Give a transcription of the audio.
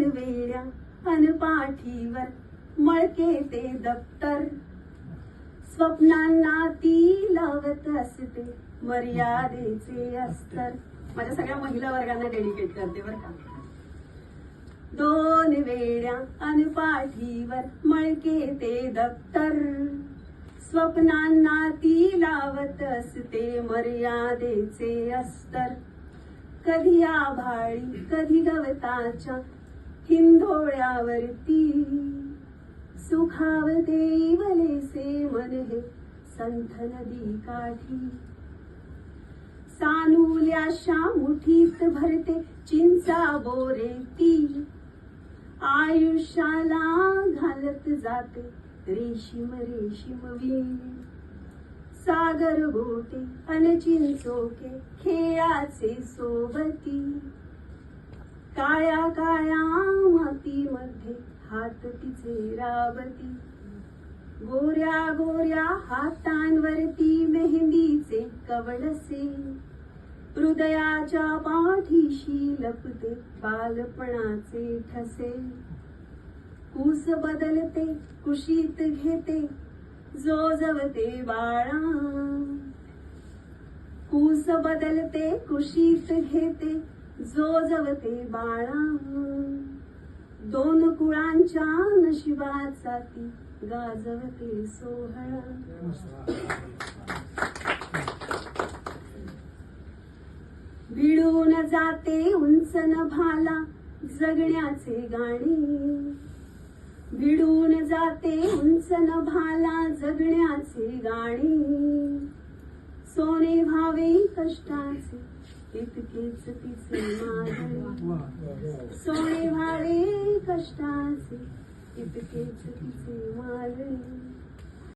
दोन वेड्या अन पाठीवर मळके ते दप्तर. स्वप्नांना ती लावत असते मर्यादेचे अस्तर. माझ्या सगळ्या महिला वर्गांना डेडिकेट करते बरं का. दोन वेड्या अन पाठीवर मळके ते दप्तर. स्वप्नांना ती लावत असते मर्यादेचे अस्तर. कधी आभाळी कधी गवताच्या हिंदोळ्यावरती. सुखावते इवलेसे मन हे संथ नदी काठी. सानुल्याशा मुठीत भरते चिंचा बोरे ती आयुष्याला घालत जाते रेशीम रेशीम वीण. सागर गोटे अन चिंचोके खेळाचे सोबती. काळ्या काळ्या मातीमध्ये हात तिचे राबती गोऱ्या गोऱ्या हातांवरती मेहंदीचे कवळसे हृदयाच्या पाठीशी लपते बालपणाचे ठसे. कूस बदलते कुशीत घेते जोजवते बाळा. कूस बदलते कुशीत घेते जो जवते बाळा. कुळांच्या नशिबाचा ती गाजवते सोहळा. भिडून जाते उंच नभाला जगण्याचे गाणे. भिडून जाते उंच नभाला जगण्याचे गाणे. सोने भावे कष्टाचे इतकेच तिचे मागणी. सोने भावे कष्टाचे इतकेच तिचे मागणी